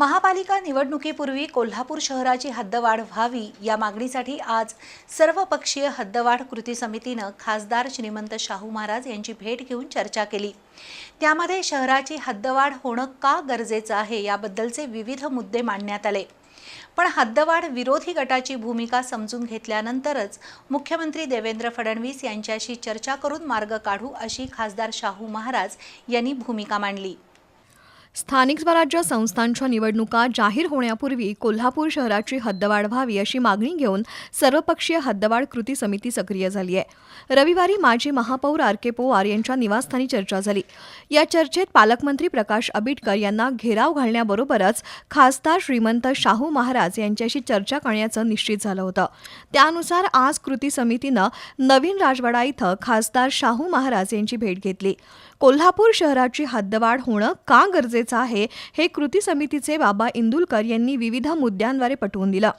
महापालिका निवडणुकीपूर्वी कोल्हापूर शहराची हद्दवाढ व्हावी या मागणीसाठी आज सर्वपक्षीय हद्दवाढ कृती समितीनं खासदार श्रीमंत शाहू महाराज यांची भेट घेऊन चर्चा केली. त्यामध्ये शहराची हद्दवाढ होणं का गरजेचं आहे याबद्दलचे विविध मुद्दे मांडण्यात आले. पण हद्दवाढ विरोधी गटाची भूमिका समजून घेतल्यानंतरच मुख्यमंत्री देवेंद्र फडणवीस यांच्याशी चर्चा करून मार्ग काढू अशी खासदार शाहू महाराज यांनी भूमिका मांडली. स्थानिक स्वराज्य संस्थांच्या निवडणुका जाहीर होण्यापूर्वी कोल्हापूर शहराची हद्दवाढ व्हावी अशी मागणी घेऊन सर्वपक्षीय हद्दवाढ कृती समिती सक्रिय झाली आहे. रविवारी माजी महापौर आर के पोवार यांच्या निवासस्थानी चर्चा झाली. या चर्चेत पालकमंत्री प्रकाश आबिटकर यांना घेराव घालण्याबरोबरच खासदार श्रीमंत शाहू महाराज यांच्याशी चर्चा करण्याचं निश्चित झालं होतं. त्यानुसार आज कृती समितीनं नवीन राजवाडा इथं खासदार शाहू महाराज यांची भेट घेतली. कोल्हापूर शहराची हद्दवाढ होणं का गरजेचं आहे. हे कृती समितीचे बाबा इंदुलकर यांनी विविध मुद्द्यांद्वारे पटवून दिलं.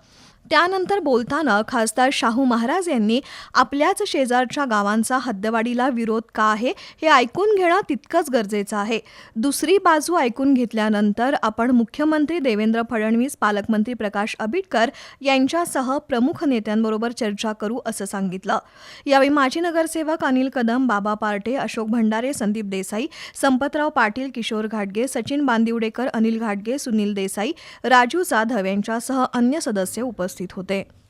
त्यानंतर बोलताना खासदार शाहू महाराज यांनी आपल्याच शेजारच्या गावांचा हद्दवाढीला विरोध का आहे हे ऐकून घेणं तितकंच गरजेचं आहे. दुसरी बाजू ऐकून घेतल्यानंतर आपण मुख्यमंत्री देवेंद्र फडणवीस पालकमंत्री प्रकाश आबिटकर यांच्यासह प्रमुख नेत्यांबरोबर चर्चा करू असं सांगितलं. यावेळी माजी नगरसेवक अनिल कदम बाबा पार्टे अशोक भंडारे संदीप देसाई संपतराव पाटील किशोर घाटगे सचिन बांदिवडेकर अनिल घाटगे सुनील देसाई राजू जाधव यांच्यासह अन्य सदस्य उपस्थित उपस्थित होते.